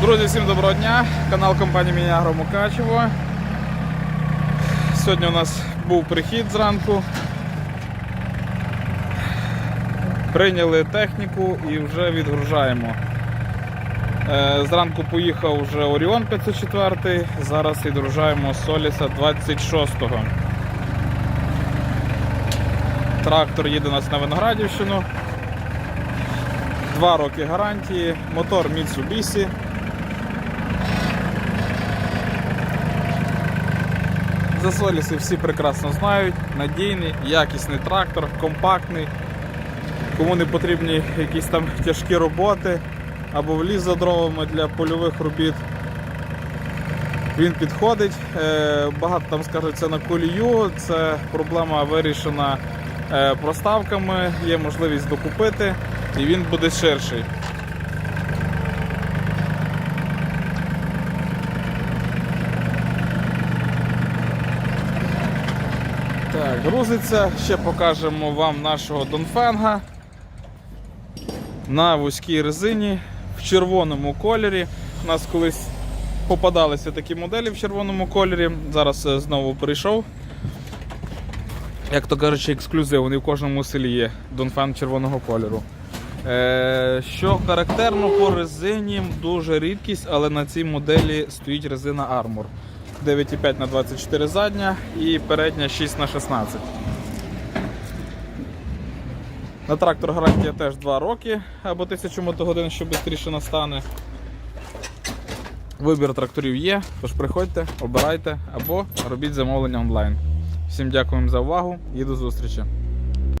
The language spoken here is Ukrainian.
Друзі, всім доброго дня! Канал компанії Мінягро Мукачево. Сьогодні у нас був прихід зранку. Прийняли техніку і вже відгружаємо. Е, Зранку поїхав вже Оріон 504, зараз відгружаємо Соліса 26-го. Трактор їде у нас на Виноградівщину. Два роки гарантії, мотор Mitsubishi. За Соліси всі прекрасно знають. Надійний, якісний трактор, компактний. Кому не потрібні якісь там тяжкі роботи або в ліс за дровами для польових робіт. Він підходить. Е, Багато там скажуть це на колію. Це проблема вирішена е, проставками, є можливість докупити і він буде ширший. Так, грузиться. Ще покажемо вам нашого Донфенга на вузькій резині в червоному кольорі. У нас колись попадалися такі моделі в червоному кольорі. Зараз е, знову прийшов. Як то кажучи, ексклюзив, вони в кожному селі є Донфен червоного кольору. Е, що характерно по резині, дуже рідкість, але на цій моделі стоїть резина Armor. 9,5 на 24 задня і передня 6 на 16. На трактор гарантія теж 2 роки або 1000 мотогодин, що швидше настане. Вибір тракторів є, тож приходьте, обирайте або робіть замовлення онлайн. Всім дякуємо за увагу і до зустрічі!